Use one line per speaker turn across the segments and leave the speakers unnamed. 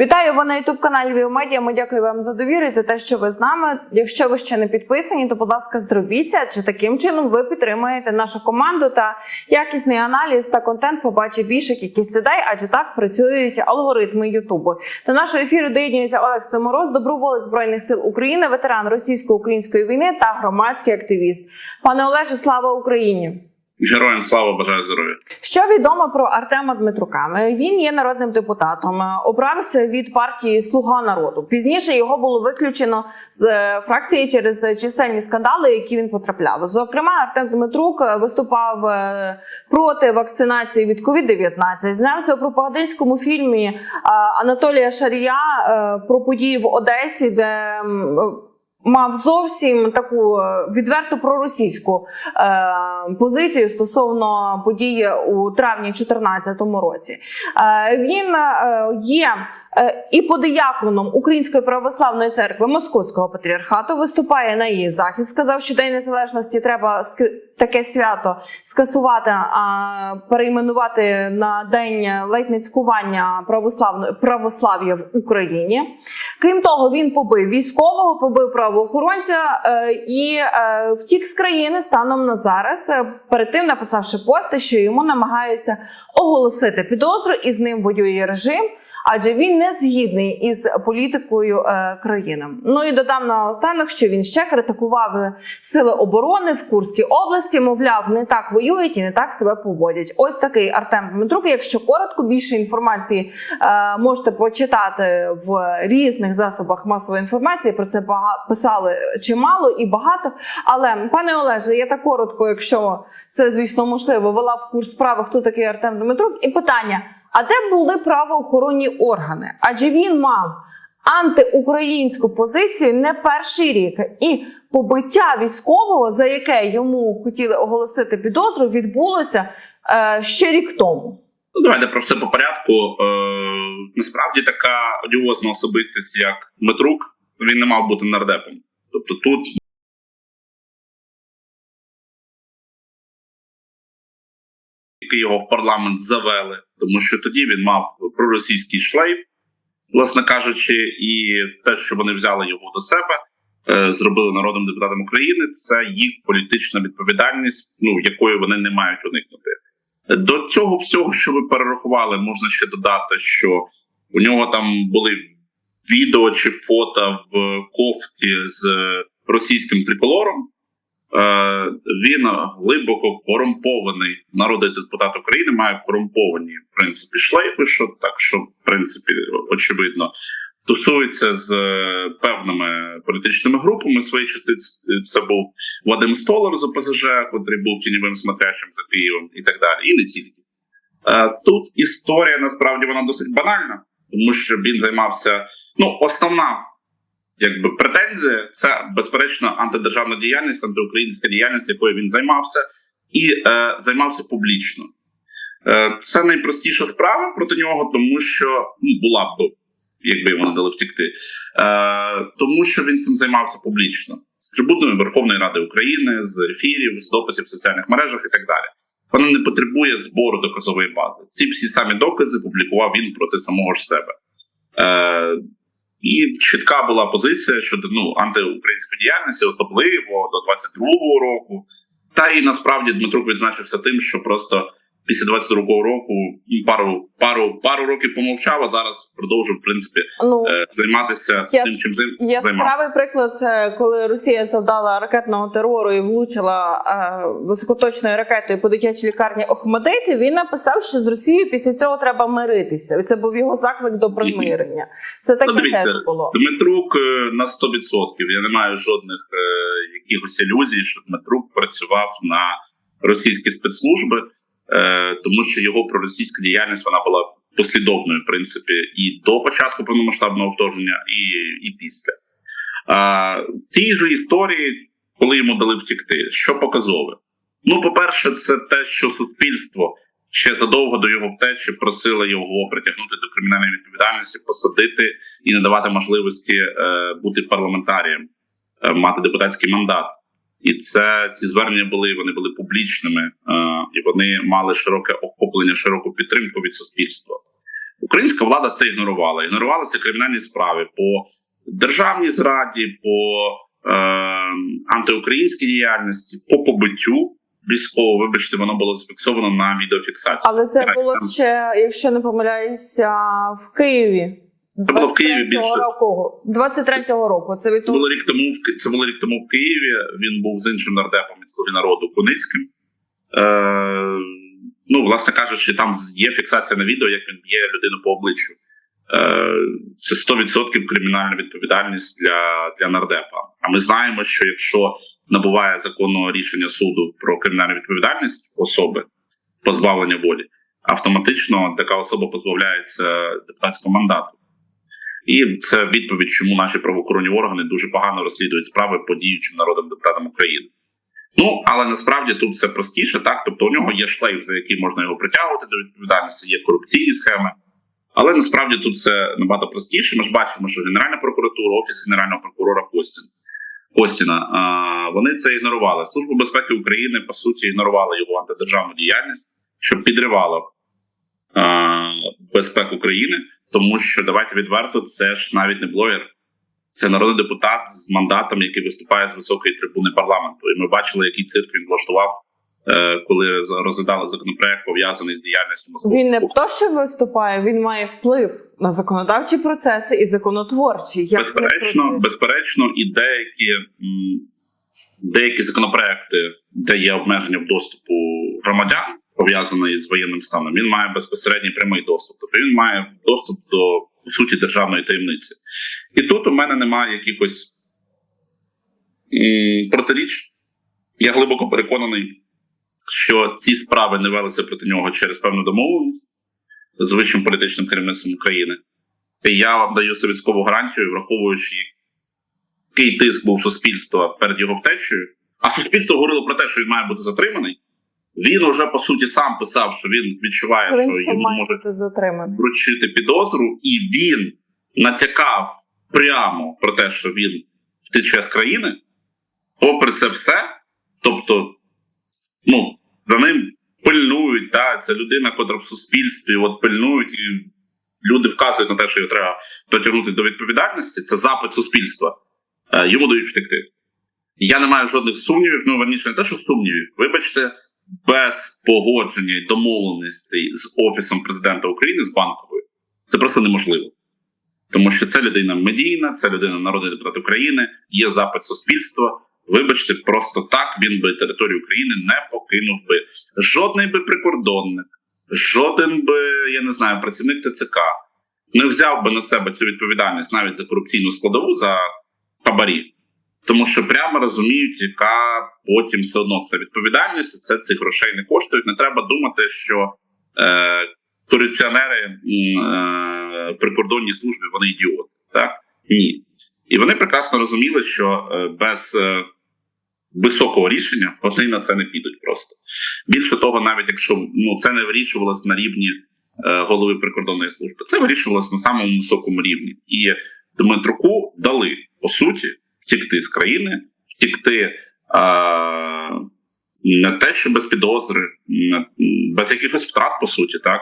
Вітаю ви на youtube каналі Віомедіа. Ми дякую вам за довіру і за те, що ви з нами. Якщо ви ще не підписані, то будь ласка, зробіть це. Адже таким чином ви підтримуєте нашу команду та якісний аналіз та контент побачить більша кількість людей, адже так працюють алгоритми Ютубу. До нашого ефіру доєднується Олег Самороз, доброволець збройних сил України, ветеран російсько-української війни та громадський активіст. Пане Олеже, слава Україні!
Героям слава бажаю здоров'я.
Що відомо про Артема Дмитрука? Він є народним депутатом, обрався від партії Слуга народу. Пізніше його було виключено з е, фракції через чисельні скандали, які він потрапляв. Зокрема, Артем Дмитрук е, виступав е, проти вакцинації від COVID-19. Знявся у пропагандистському фільмі Анатолія Шарія про події в Одесі, де мав зовсім таку відверту відверто проросійську е, позицію стосовно події у травні 2014 році. Е, він е, є е, і подияконом Української православної церкви Московського патріархату. Виступає на її захист. Сказав, що День Незалежності треба таке свято скасувати, а перейменувати на день лейтницькування православної православ'я в Україні. Крім того, він побив військового, побив правоохоронця е, і е, втік з країни станом на зараз. е, Перед тим написавши пости, що йому намагаються оголосити підозру, і з ним воює режим, адже він не згідний із політикою е, країни. Ну і додам наостанок, що він ще критикував е, сили оборони в Курській області. Мовляв, не так воюють і не так себе поводять. Ось такий Артем Дмитрук. Якщо коротко, більше інформації е, можете почитати в різних засобах масової інформації. Про це писали чимало і багато. Але пане Олеже, я так коротко, якщо це звісно можливо, вела в курс справи, хто такий Артем Дмитрук, і питання: а де були правоохоронні органи? Адже він мав антиукраїнську позицію не перший рік, і побиття військового, за яке йому хотіли оголосити підозру, відбулося е, ще рік тому.
Ну, давайте про все по порядку. Е, насправді така одіозна особистість, як Дмитрук, він не мав бути нардепом. Тобто тут який його в парламент завели, тому що тоді він мав проросійський шлейф, власне кажучи, і те, що вони взяли його до себе, е, зробили народним депутатом України, це їх політична відповідальність, ну якої вони не мають уникнути. До цього всього, що ви перерахували, можна ще додати, що у нього там були відео чи фото в кофті з російським триколором. Е, він глибоко корумпований народний депутат України, має корумповані в принципі шлейфи, що так, що в принципі очевидно. Тусується з е, певними політичними групами. В своїй частині це був Вадим Столар з ОПЗЖ, котрий був тіньовим смотрящим за Києвом, і так далі. І не тільки. Е, Тут історія насправді вона досить банальна, тому що він займався. Ну, основна якби претензія це безперечно антидержавна діяльність, антиукраїнська діяльність, якою він займався, і е, займався публічно. Е, Це найпростіша справа проти нього, тому що ну, була б, якби йому не дали втікти, е, тому що він цим займався публічно з трибунами Верховної Ради України, з ефірів, з дописів в соціальних мережах і так далі. Вона не потребує збору доказової бази. Ці всі самі докази публікував він проти самого ж себе. Е, і чітка була позиція щодо ну антиукраїнської діяльності, особливо до 22-го року. Та і насправді Дмитрук відзначився тим, що просто після 22-го року ну, пару пару пару років помовчав, а зараз продовжив в принципі
Ну
е, займатися
Я-
тим, чим займався.
яскравий приклад це коли Росія завдала ракетного терору і влучила е, високоточною ракетою по дитячій лікарні Охмадити. Він написав, що з Росією після цього треба миритися. Це був його заклик до примирення. Це таке
Ну,
теж було.
Дмитрук е, на 100%. Я не маю жодних е, якихось ілюзій, що Дмитрук працював на російські спецслужби, тому що його проросійська діяльність вона була послідовною, в принципі, і до початку повномасштабного вторгнення, і, і після. А, цій же історії, коли йому дали втікти, що показове? Ну, по-перше, це те, що суспільство ще задовго до його втечі просило його притягнути до кримінальної відповідальності, посадити і не давати можливості е, бути парламентарієм, е, мати депутатський мандат. І це ці звернення були вони були публічними, е, і вони мали широке охоплення, широку підтримку від суспільства. Українська влада це ігнорувала. Ігнорувалися кримінальні справи по державній зраді, по е, антиукраїнській діяльності, по побиттю військового. Вибачте, воно було зафіксовано на відеофіксації.
Але це
Так,
було
там-
ще, якщо не помиляюся, в Києві.
Це було в Києві більше.
року. 23-го року. Це від
Це було рік тому. Це було рік тому в Києві. Він був з іншим нардепом від слуги народу Куницьким. Е, ну, власне кажучи, там є фіксація на відео, як він б'є людину по обличчю. Е, це 100% кримінальна відповідальність для, для нардепа. А ми знаємо, що якщо набуває законного рішення суду про кримінальну відповідальність особи позбавлення волі, автоматично така особа позбавляється депутатського мандату. І це відповідь, чому наші правоохоронні органи дуже погано розслідують справи по діючим народним депутатам України. Ну але насправді тут все простіше, так тобто у нього є шлейф, за який можна його притягувати до відповідальності, є корупційні схеми. Але насправді тут все набагато простіше. Ми ж бачимо, що Генеральна прокуратура, офіс генерального прокурора Костін Костіна, вони це ігнорували. Служба безпеки України по суті ігнорувала його антидержавну діяльність, що підривала безпеку України, тому що давайте відверто, це ж навіть не блогер, це народний депутат з мандатом, який виступає з високої трибуни парламенту. І ми бачили, який цирк він влаштував, е, коли розглядали законопроект пов'язаний з діяльністю московського.
Він не то, що виступає, він має вплив на законодавчі процеси і законотворчі. Як
безперечно, безперечно, і деякі, деякі законопроекти, де є обмеження в доступу громадян, пов'язаний з воєнним станом, він має безпосередній прямий доступ. Тобто він має доступ до по суті державної таємниці. І тут у мене немає якихось протиріч. Я глибоко переконаний, що ці справи не велися проти нього через певну домовленість з вищим політичним керівництвом України. І я вам даю совітськову гарантію, враховуючи, який тиск був суспільства перед його втечею, а суспільство говорило про те, що він має бути затриманий. Він уже по суті сам писав, що він відчуває,
Він
що йому можуть вручити підозру, і він натякав прямо про те, що він втече з країни. Попри це все, тобто, ну, за ним пильнують, та, це людина, котра в суспільстві от пильнують, і люди вказують на те, що його треба притягнути до відповідальності. Це запит суспільства. Е, Йому дають втекти. Я не маю жодних сумнівів, ну верніше, не те, що сумнівів, вибачте, без погодження і домовленостей з Офісом президента України з банковою, це просто неможливо. Тому що це людина медійна, це людина народний депутат України, є запит суспільства. Вибачте, просто так він би територію України не покинув би. Жодний би прикордонник, жоден би, я не знаю, працівник ТЦК не взяв би на себе цю відповідальність навіть за корупційну складову за хабарі. Тому що прямо розуміють, яка потім все одно це відповідальність, це цих грошей не коштують. Не треба думати, що е, корупціонери е, прикордонній службі вони ідіоти. Так ні. І вони прекрасно розуміли, що е, без е, високого рішення вони на це не підуть просто. Більше того, навіть якщо ну це не вирішувалось на рівні е, голови прикордонної служби, це вирішувалось на самому високому рівні. І Дмитруку дали по суті втікти з країни, втікти е, не те, що без підозри, без якихось втрат, по суті, так.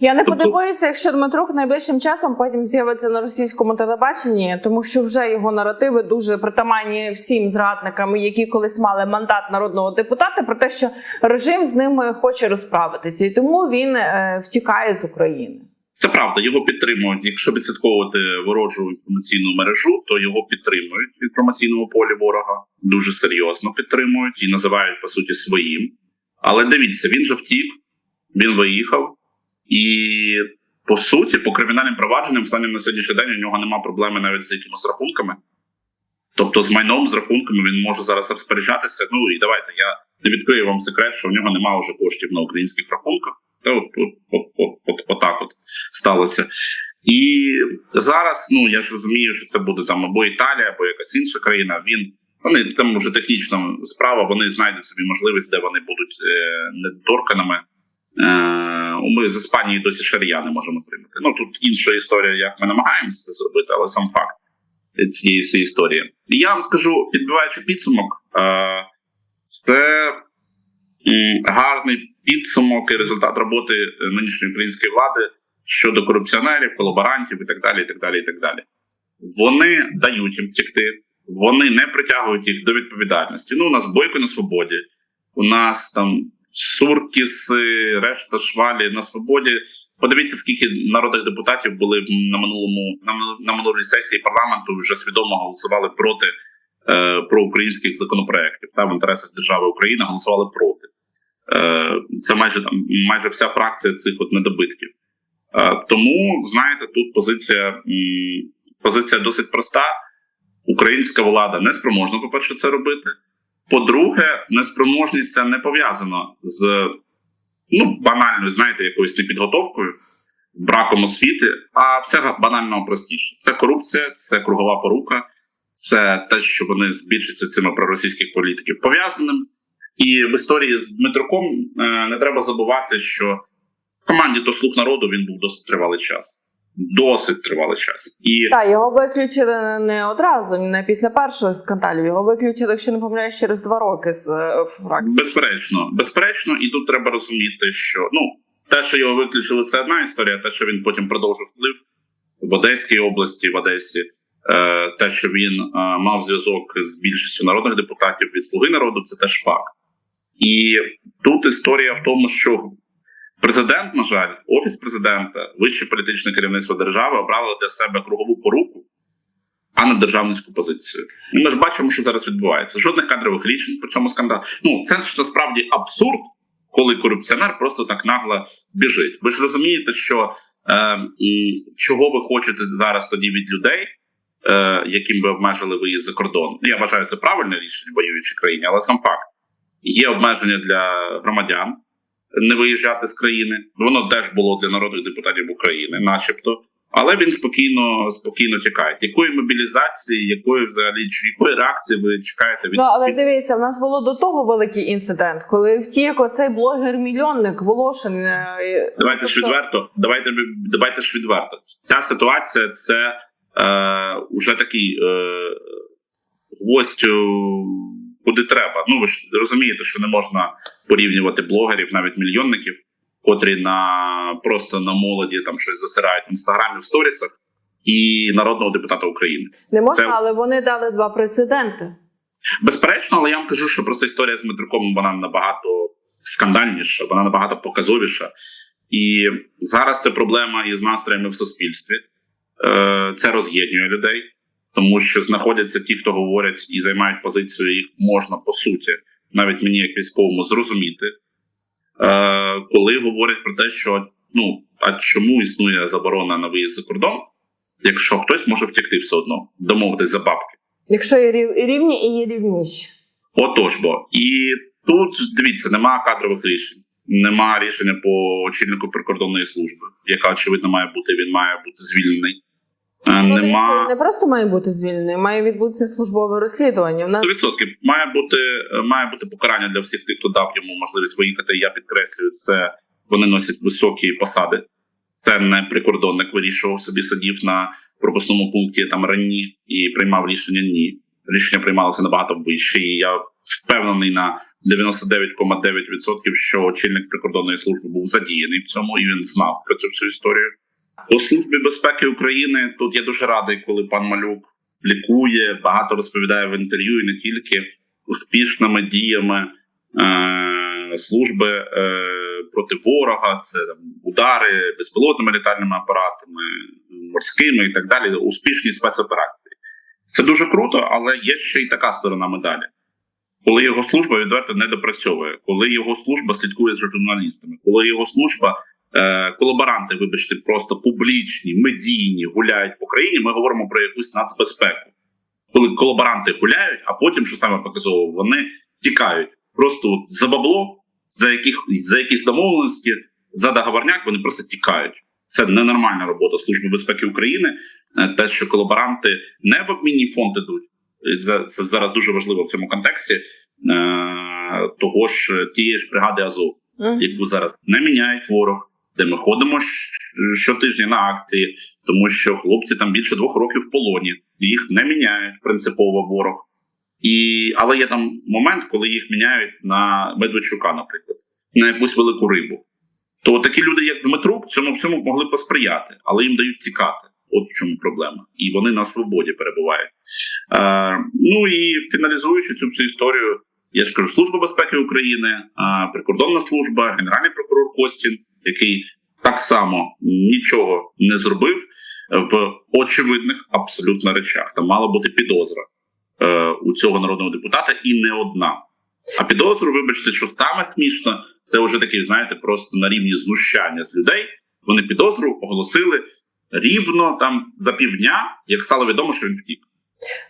Я не
Тобто-
подивуюся, якщо Дмитрук найближчим часом потім з'явиться на російському телебаченні, тому що вже його наративи дуже притаманні всім зрадникам, які колись мали мандат народного депутата, про те, що режим з ними хоче розправитися, і тому він е, втікає з України.
Це правда, його підтримують. Якщо відслідковувати ворожу інформаційну мережу, то його підтримують в інформаційному полі ворога. Дуже серйозно підтримують і називають по суті своїм. Але дивіться, він же втік, він виїхав, і по суті, по кримінальним провадженням станом на сьогоднішній день у нього немає проблеми навіть з якимись рахунками. Тобто, з майном, з рахунками він може зараз розпоряджатися. Ну і давайте я не відкрию вам секрет, що у нього немає вже коштів на українських рахунках. От, от, от, от, от, отак от сталося. І зараз, ну я ж розумію, що це буде там або Італія, або якась інша країна. Він вони там вже технічна справа, вони знайдуть собі можливість, де вони будуть е, недоторканими. Е, ми з Іспанії досі шарія не можемо отримати. Ну тут інша історія, як ми намагаємося це зробити, але сам факт цієї всієї історії. І я вам скажу, підбиваючи підсумок, е, це гарний підсумок і результат роботи е, нинішньої української влади щодо корупціонерів, колаборантів і так далі. і так далі, і так далі. Вони дають їм втекти, вони не притягують їх до відповідальності. Ну, у нас бойко на свободі, у нас там Суркіси, решта швалі на свободі. Подивіться, скільки народних депутатів були на минулому на, минулій сесії парламенту вже свідомо голосували проти е, проукраїнських законопроєктів. Та в інтересах держави України голосували проти. Е, це майже там майже вся фракція цих от недобитків. Е, тому знаєте, тут позиція, позиція досить проста. Українська влада не спроможна, по-перше, це робити. По-друге, неспроможність це не пов'язано з ну, банальною, знаєте, якоюсь непідготовкою, браком освіти, а все банально простіше. Це корупція, це кругова порука, це те, що вони з більшістю цими проросійських політиків пов'язаним. І в історії з Дмитруком е, не треба забувати, що в команді до слуг народу він був досить тривалий час. Досить тривалий час. І
Так, його виключили не одразу, не після першого скандалів. Його виключили, якщо не помиляюсь, через два роки з е, фракції.
Безперечно, безперечно, і тут треба розуміти, що ну те, що його виключили, це одна історія. Те, що він потім продовжив вплив в Одеській області, в Одесі, е, те, що він мав зв'язок з більшістю народних депутатів від Слуги народу, це теж факт. І тут історія в тому, що президент, на жаль, офіс президента, вище політичне керівництво держави обрали для себе кругову поруку, а не державницьку позицію. І ми ж бачимо, що зараз відбувається. Жодних кадрових рішень по цьому скандалу. Ну це ж насправді абсурд, коли корупціонер просто так нагло біжить. Ви ж розумієте, що е, чого ви хочете зараз тоді від людей, е, яким ви обмежили виїзд за кордон. Я вважаю, це правильне рішення в воюючій країні, але сам факт є обмеження для громадян не виїжджати з країни. Воно теж було для народних депутатів України, начебто. Але він спокійно спокійно тікає. Якої мобілізації, якої взагалі якої реакції ви чекаєте від
Ну але дивіться, в нас було до того великий інцидент, коли втік оцей блогер-мільйонник Волошин. е,
Давайте ж
тобто-
відверто. Давайте давайте ж відверто. Ця ситуація це е, уже такий е, гвоздь, куди треба. Ну ви ж розумієте, що не можна порівнювати блогерів, навіть мільйонників, котрі на просто на молоді там щось засирають в інстаграмі в сторісах, і народного депутата України.
Не можна,
Це-
але вони дали два прецеденти.
Безперечно, але я вам кажу, що просто історія з Дмитруком вона набагато скандальніша, вона набагато показовіша. І зараз це проблема із настроями в суспільстві. Е, Це роз'єднує людей, тому що знаходяться ті, хто говорять і займають позицію, їх можна по суті, навіть мені, як військовому, зрозуміти. Е, Коли говорять про те, що ну а чому існує заборона на виїзд за кордон, якщо хтось може втекти все одно, домовитись за бабки.
Якщо є рів- рівні і є рівніші.
Отож бо. І тут дивіться, нема кадрових рішень, нема рішення по очільнику прикордонної служби, яка очевидно має бути. Він має бути звільнений. Е, Нема
не просто має бути звільнений, має відбутися службове розслідування. В нас
100%. Має бути має бути покарання для всіх тих, хто дав йому можливість виїхати. Я підкреслюю, це вони носять високі посади. Це не прикордонник вирішував собі, сидів на пропускному пункті там ранні і приймав рішення. Ні, рішення приймалося набагато вище. І я впевнений на 99,9%, що очільник прикордонної служби був задіяний в цьому, і він знав про цю всю історію. По службі безпеки України тут я дуже радий, коли пан Малюк лікує, багато розповідає в інтерв'ю і не тільки успішними діями е, служби е, проти ворога, це там, удари безпілотними літальними апаратами, морськими і так далі. Успішні спецоперації. Це дуже круто, але є ще й така сторона медалі. Коли його служба відверто не допрацьовує, коли його служба слідкує за журналістами, коли його служба е, колаборанти, вибачте, просто публічні, медійні гуляють по країні, ми говоримо про якусь нацбезпеку. Коли колаборанти гуляють, а потім, що саме показово, вони тікають. Просто от за бабло, за яких за якісь домовленості, за договорняк, вони просто тікають. Це ненормальна робота Служби безпеки України. Е, Те, що колаборанти не в обмінні фонд ідуть, за- це зараз дуже важливо в цьому контексті. Е, того ж тієї ж бригади Азов яку зараз не міняють ворог, де ми ходимо щотижня на акції, тому що хлопці там більше двох років в полоні, їх не міняють принципово ворог. І, але є там момент, коли їх міняють на Медведчука, наприклад, на якусь велику рибу. То такі люди, як Дмитрук, цьому всьому могли посприяти, але їм дають тікати. От в чому проблема. І вони на свободі перебувають. Е, ну і фіналізуючи цю всю історію, я ж кажу, Служба безпеки України, е, прикордонна служба, генеральний прокурор Костін, який так само нічого не зробив в очевидних абсолютно речах. Там мала бути підозра е, у цього народного депутата, і не одна. А підозру, вибачте, що саме смішно, це вже такий, знаєте, просто на рівні знущання з людей. Вони підозру оголосили рівно там за півдня, як стало відомо, що він втік.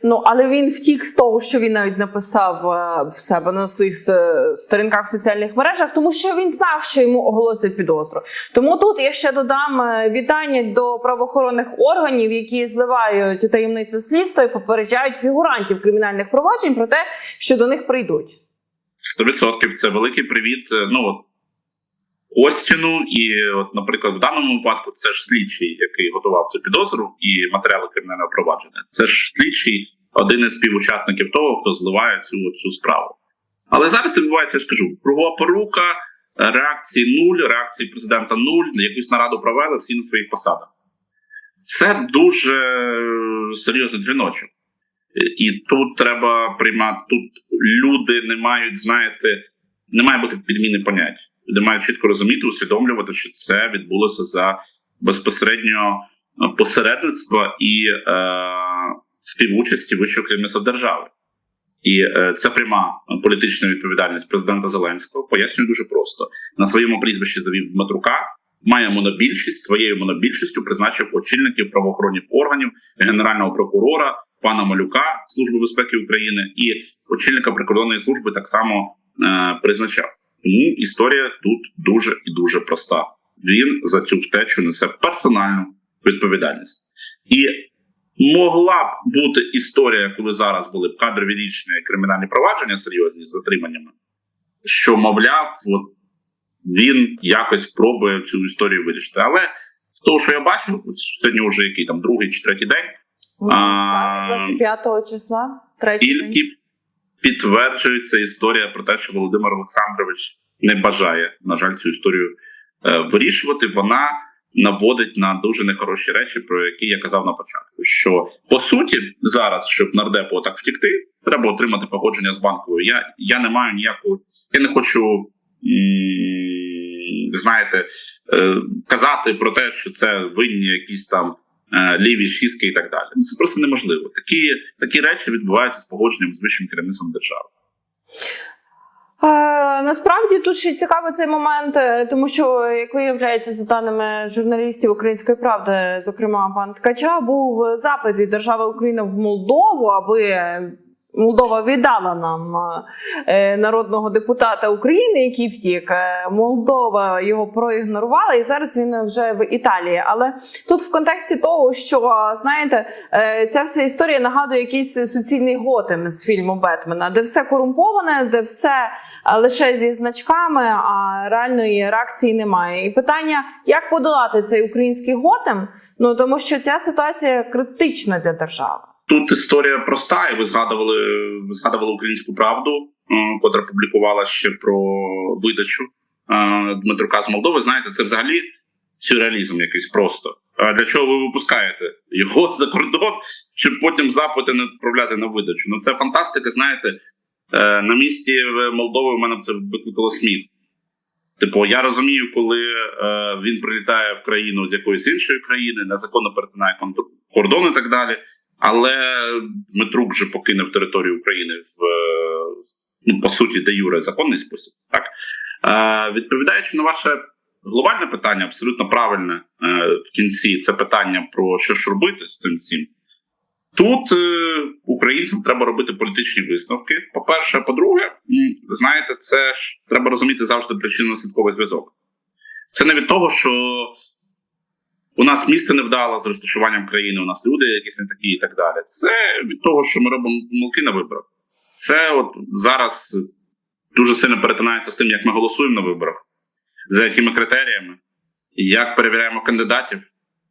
Ну але він втік з того, що він навіть написав е, в себе на своїх е, сторінках в соціальних мережах, тому що він знав, що йому оголосять підозру. Тому тут я ще додам е, вітання до правоохоронних органів, які зливають таємницю слідства і попереджають фігурантів кримінальних проваджень про те, що до них прийдуть.
100% це великий привіт. Ну Остіну, і, от, наприклад, в даному випадку це ж слідчий, який готував цю підозру і матеріали кримінального провадження. Це ж слідчий, один із співучасників того, хто зливає цю, цю справу. Але зараз відбувається, я ж кажу, кругова порука, реакції нуль, реакції президента нуль, якусь нараду провели всі на своїх посадах. Це дуже серйозний дзвіночок. І тут треба приймати. Тут люди не мають, знаєте, не має бути підміни понять. Люди мають чітко розуміти, усвідомлювати, що це відбулося за безпосередньо е, посередництва і е, співучасті вищого керівництва держави. І е, це пряма політична відповідальність президента Зеленського. Пояснюю дуже просто: на своєму прізвищі завів Дмитрука, має монобільшість, своєю монобільшістю призначив очільників правоохоронних органів, генерального прокурора, пана Малюка Служби безпеки України і очільника прикордонної служби так само е, призначав. Тому історія тут дуже і дуже проста. Він за цю втечу несе персональну відповідальність. І могла б бути історія, коли зараз були б кадрові рішення і кримінальні провадження серйозні з затриманнями, що, мовляв, от він якось пробує цю історію вирішити. Але з того, що я бачу, сьогодні вже який там другий чи третій день, А,
25 числа, третій день.
Підтверджується історія про те, що Володимир Олександрович не бажає, на жаль, цю історію е, вирішувати. Вона наводить на дуже нехороші речі, про які я казав на початку. Що по суті, зараз, щоб нардепу так втікти, треба отримати погодження з банковою. Я, я не маю ніякого, я не хочу. Знаєте, е, казати про те, що це винні якісь там ліві шістки і так далі. Це просто неможливо. Такі, такі речі відбуваються з погодженням з вищим керівництвом держави.
Е, насправді тут ще цікавий цей момент, е, тому що як виявляється, за даними журналістів Української правди, зокрема пан Ткача, був запит від держави Україна в Молдову, аби Молдова віддала нам е, народного депутата України, який втік. Е, Молдова його проігнорувала, і зараз він вже в Італії. Але тут в контексті того, що знаєте, е, ця вся історія нагадує якийсь суцільний готем з фільму Бетмена, де все корумповане, де все е, лише зі значками, а реальної реакції немає. І питання, як подолати цей український готем? Ну тому що ця ситуація критична для держави.
Тут історія проста, ви згадували, ви згадували українську правду, е, котра публікувала ще про видачу е, Дмитрука з Молдови. Знаєте, це взагалі сюрреалізм якийсь просто. Для чого ви випускаєте його за кордон, щоб потім запити не відправляти на видачу? Ну це фантастика. Знаєте, Е, на місці Молдови в мене це викликало сміх. Типу, я розумію, коли він прилітає в країну з якоїсь іншої країни, незаконно перетинає кордон і так далі. Але Дмитрук вже покинув територію України в е, ну, по суті, де юре законний спосіб. Так е, відповідаючи на ваше глобальне питання, абсолютно правильне е, в кінці це питання про що ж робити з цим всім. Тут е, українцям треба робити політичні висновки. По-перше, по-друге, знаєте, це ж треба розуміти завжди причинно-слідковий зв'язок. Це не від того, що у нас місто не вдало з розташуванням країни, у нас люди якісь не такі і так далі. Це від того, що ми робимо помилки на виборах. Це от зараз дуже сильно перетинається з тим, як ми голосуємо на виборах, за якими критеріями, як перевіряємо кандидатів,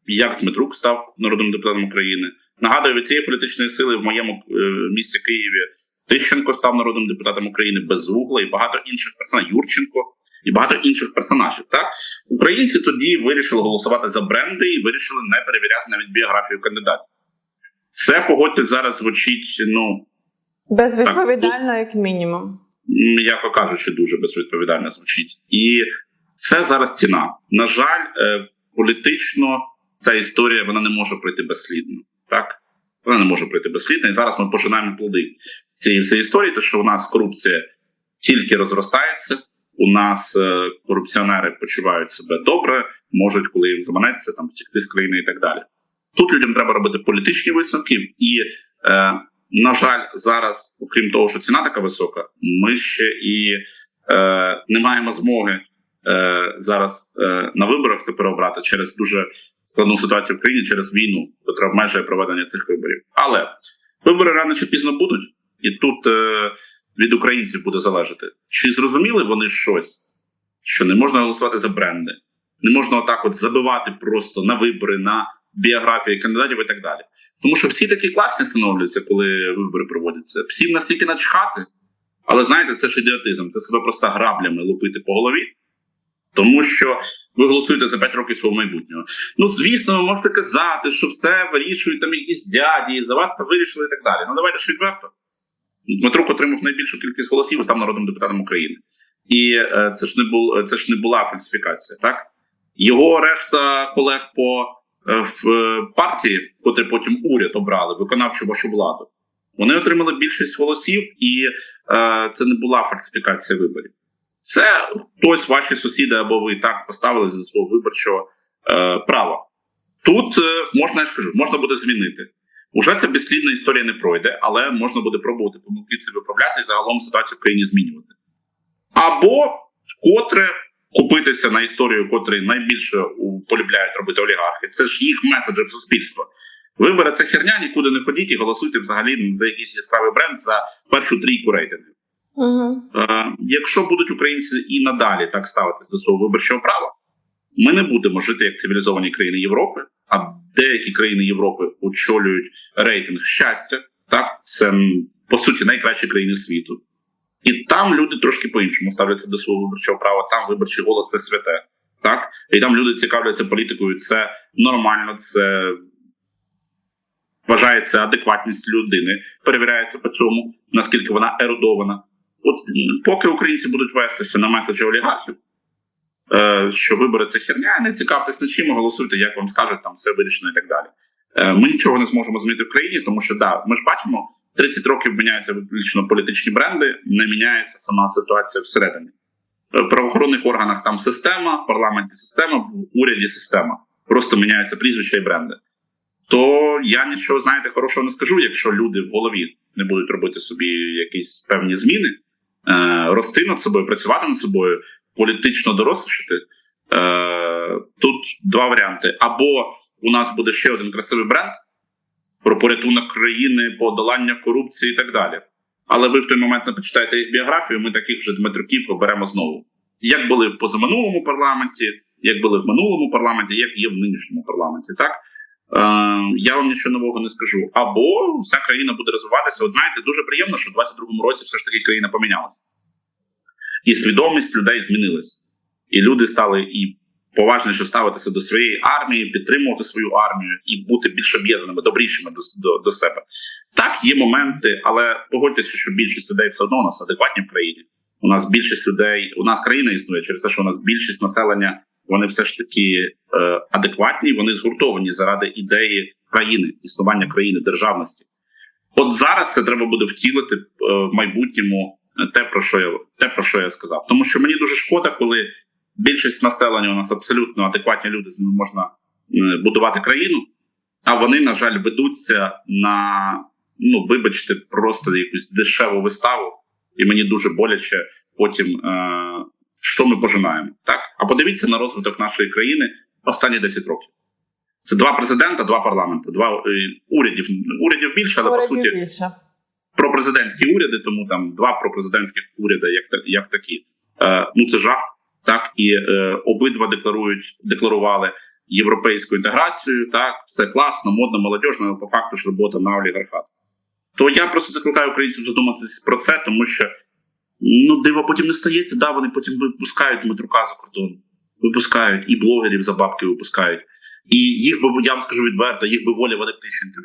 як Дмитрук став народним депутатом України. Нагадую, від цієї політичної сили в моєму е, місті Києві Тищенко став народним депутатом України Безугла і багато інших персон. Юрченко і багато інших персонажів. Так українці тоді вирішили голосувати за бренди і вирішили не перевіряти навіть біографію кандидатів. Це погодьте зараз звучить, ну
Безвідповідально, як мінімум.
м'яко кажучи, дуже безвідповідально звучить. І це зараз ціна. На жаль, е, політично ця історія вона не може пройти безслідно. Так вона не може пройти безслідно. І зараз ми пожинаємо плоди цієї всієї історії, тому що у нас корупція тільки розростається. У нас е, корупціонери почувають себе добре, можуть, коли їм заманеться, там втікти з країни і так далі. Тут людям треба робити політичні висновки, і е, на жаль, зараз, окрім того, що ціна така висока, ми ще і е, не маємо змоги е, зараз е, на виборах це переобрати через дуже складну ситуацію в країні, через війну, яка обмежує проведення цих виборів. Але вибори рано чи пізно будуть, і тут е, від українців буде залежати, чи зрозуміли вони щось, що не можна голосувати за бренди, не можна отак от забивати просто на вибори, на біографії кандидатів і так далі. Тому що всі такі класні становляться, коли вибори проводяться. Всім настільки начхати. Але знаєте, це ж ідіотизм, це себе просто граблями лупити по голові, тому що ви голосуєте за 5 років свого майбутнього. Ну, звісно, ви можете казати, що все вирішують там якісь дяді, за вас це вирішили і так далі. Ну давайте ж відверто. Дмитрук отримав найбільшу кількість голосів і став народним депутатом України. І е, це ж не бул, це ж не була фальсифікація, так? Його решта колег по е, в е, партії, котрі потім уряд обрали, виконавчу вашу владу, вони отримали більшість голосів, і е, це не була фальсифікація виборів. Це хтось, ваші сусіди або ви так поставили за свого виборчого е, права. Тут е, можна, я ж кажу, можна буде змінити. Уже ця безслідна історія не пройде, але можна буде пробувати помилки це виправляти і загалом ситуацію в країні змінювати. Або котре купитися на історію, котрий найбільше полюбляють робити олігархи. Це ж їх меседжі в суспільство. Вибори це херня, нікуди не ходіть і голосуйте взагалі за якийсь яскравий бренд за першу трійку рейтингів.
Угу.
Е, якщо будуть українці і надалі так ставитись до свого виборчого права, ми не будемо жити як цивілізовані країни Європи, а деякі країни Європи очолюють рейтинг щастя. Так, це по суті найкращі країни світу. І там люди трошки по-іншому ставляться до свого виборчого права. Там виборчий голос це святе. Так? І там люди цікавляться політикою. Це нормально, це вважається адекватність людини, перевіряється по цьому, наскільки вона ерудована. От поки українці будуть вестися на меседжі олігархів, що вибори це херня, не цікавтесь нічим, голосуйте, як вам скажуть, там все вирішено і так далі. Е, ми нічого не зможемо змінити в країні, тому що да, ми ж бачимо, 30 років міняються виключно політичні бренди, не міняється сама ситуація всередині. Е, В правоохоронних органах там система, в парламенті система, в уряді система. Просто міняються прізвища і бренди. То я нічого, знаєте, хорошого не скажу, якщо люди в голові не будуть робити собі якісь певні зміни, е, рости над собою, працювати над собою, політично дорослішати. Е, тут два варіанти: або у нас буде ще один красивий бренд про порятунок країни, подолання корупції і так далі. Але ви в той момент не почитаєте їх біографію, ми таких вже Дмитруків поберемо знову. Як були в позаминулому парламенті, як були в минулому парламенті, як є в нинішньому парламенті. Так е, я вам нічого нового не скажу. Або вся країна буде розвиватися. От знаєте, дуже приємно, що в 22-му році все ж таки країна помінялася, і свідомість людей змінилася. І люди стали і поважніше ставитися до своєї армії, підтримувати свою армію і бути більш об'єднаними, добрішими до, до, до себе. Так, є моменти, але погодьтеся, що більшість людей все одно у нас адекватні в країні. У нас більшість людей, у нас країна існує через те, що у нас більшість населення, вони все ж таки е, адекватні, вони згуртовані заради ідеї країни, існування країни, державності. От зараз це треба буде втілити е, в майбутньому те, про що я те, про що я сказав. Тому що мені дуже шкода, коли більшість населення у нас абсолютно адекватні люди, з ними можна е, будувати країну, а вони, на жаль, ведуться на ну, вибачте, просто якусь дешеву виставу, і мені дуже боляче потім, е, що ми пожинаємо. Так, а подивіться на розвиток нашої країни останні 10 років. Це два президента, два парламенти, два е, урядів. Урядів більше, але по суті
більше.
Пропрезидентські уряди, тому там два пропрезидентських уряди, як як такі. Е, ну це жах. Так і е, обидва декларують, декларували європейську інтеграцію. Так, все класно, модно, молодіжно, але по факту ж робота на олігархат. То я просто закликаю українців задуматися про це, тому що Ну, диво потім не стається. Да, вони потім випускають Дмитрука за кордон. Випускають і блогерів за бабки випускають. І їх би я вам скажу відверто, їх би воля вони б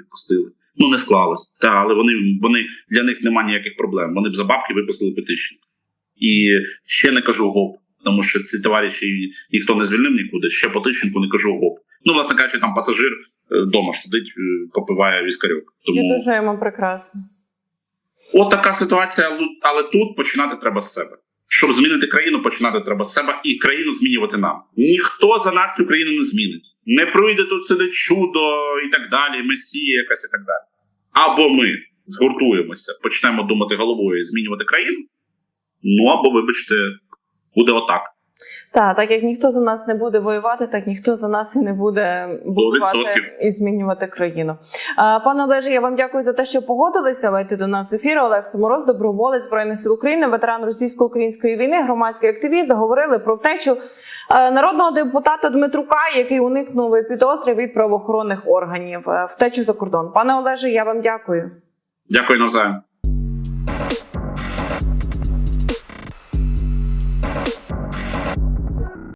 відпустили. Ну не склалось. Та, але вони, вони для них немає ніяких проблем. Вони б за бабки випустили б І ще не кажу гоп, тому що ці товариші ніхто не звільнив нікуди. Ще по Тищенку не кажу гоп. Ну, власне кажучи, там пасажир вдома ж сидить, е, попиває віскарьок. Тому
Я дуже йому прекрасно.
от така ситуація, але тут починати треба з себе. Щоб змінити країну, починати треба з себе і країну змінювати нам. Ніхто за нас цю країну не змінить. Не пройде тут сиде чудо і так далі, месія якась і так далі. Або ми згуртуємося, почнемо думати головою і змінювати країну. Ну або, вибачте, буде отак.
Так, так як ніхто за нас не буде воювати, так ніхто за нас і не буде будувати і змінювати країну. Пане Олеже, я вам дякую за те, що погодилися вийти до нас в ефір. Олег Самороз, доброволець збройних сил України, ветеран російсько-української війни, громадський активіст. Говорили про втечу е, народного депутата Дмитрука, який уникнув підозри від правоохоронних органів. е, Втечу за кордон. Пане Олеже, я вам дякую.
Дякую навзаєм.